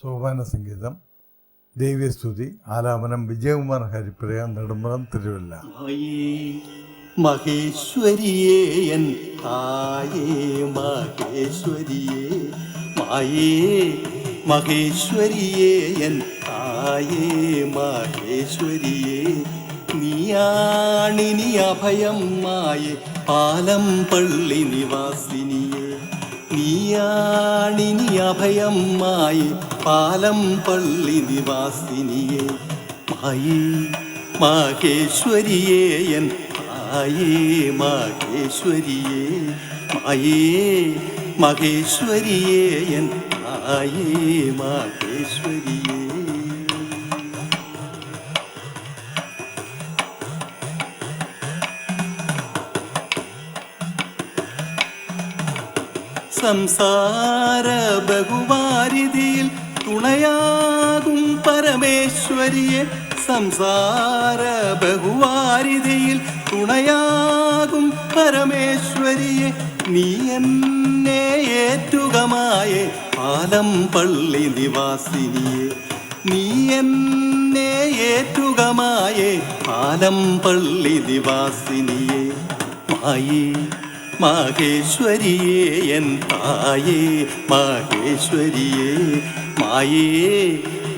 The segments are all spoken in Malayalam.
സോപാന സംഗീതം ദേവ്യസ്തുതി ആലാപനം വിജയകുമാർ ഹരിപ്രിയ നെടുമ്പുറം തിരുവല്ല. മഹേശ്വരിയേ എൻ തായേ മഹേശ്വരിയേ മായേ മഹേശ്വരിയേ എൻ തായേ മഹേശ്വരിയേ നീയാണിനി അഭയം മായേ പാലം പള്ളി നിവാസിനിയേ നീയാണിനി അഭയം മായേ പാലം പള്ളി നിവാസിനിയെ. മായി മഹേശ്വരിയേ എൻ മായേ മഹേശ്വരിയേ. മായേ മഹേശ്വരിയേ എൻ മായേ മഹേശ്വരിയേ. സംസാര ബഹുവാരിതിയിൽ തുണയാകും പരമേശ്വരിയെ. സംസാര ബഹുവാരിതിയിൽ തുണയാകും പരമേശ്വരിയെ. നീ എന്നെ ഏറ്റുകമായേ പാലം പള്ളി നിവാസിനിയെ. നീ എന്നെ ഏറ്റുകമായേ പാലം പള്ളി നിവാസിനിയെ. മായേ മഹേശ്വരിയേ എൻ തായേ മഹേശ്വരിയേ മായേ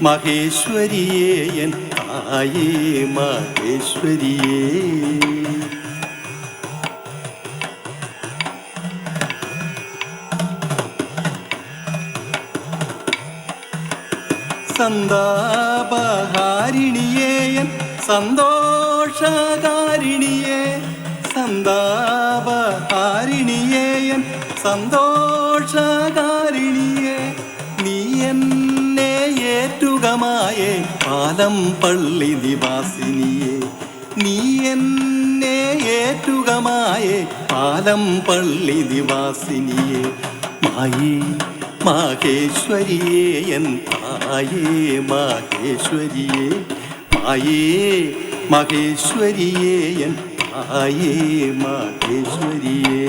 മഹേശ്വരിയേ എൻ തായേ മഹേശ്വരിയേ. സന്താപഹാരിണിയേയൻ സന്തോഷകാരിണിയേ സന്താപഹാരിണിയേയൻ സന്തോഷകാരിണിയേ നീ എന്നെ ഏറ്റുകമായേ പാലം പള്ളി നിവാസിനിയേ. നീ എന്നെ ഏറ്റുകമായേ പാലം പള്ളി നിവാസിനിയേ. മായി മാഹേശ്വരിയേ എൻ തായേ മാഹേശ്വരിയേ. മായേ മഹേശ്വരിയേ എൻ തായേ മഹേശ്വരിയേ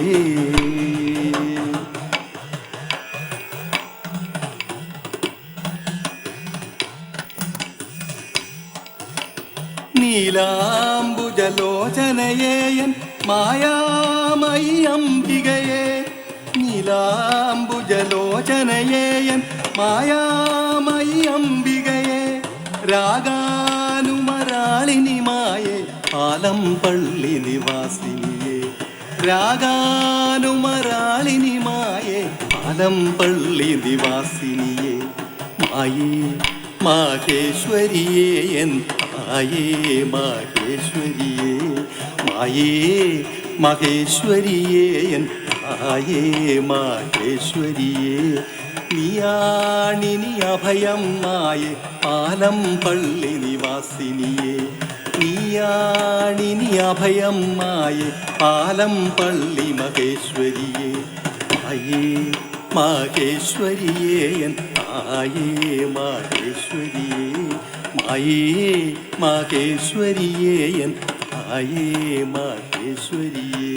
നീലാംബുജലോചനയേയൻ മായാമയി അംബികയെ നീലാംബുജലോചനയേയൻ മായാമയി അംബികയെ രാഗാനുമരാളിനിമായെ പാലം പള്ളി നിവാസിനിയെ രാഗാനുമരാളിനി മായേ ആലംപള്ളി നിവാസിനിയെ മായേ മാഹേശ്വരിയെ എൻ തായേ മാഹേശ്വരിയെ മായേ മഹേശ്വരിയെ എൻ തായേ മഹേശ്വരിയേ നീയാണിനി അഭയം മായേ പാലം പള്ളി നിവാസിനിയേ. നീയാണിനി അഭയം മായേ പാലം പള്ളി മഹേശ്വരിയേ മായേ മാഹേശ്വരിയേ തായേ മഹേശ്വരിയേ മായേ മാഹേശ്വരിയേ തായേ മഹേശ്വരിയേ.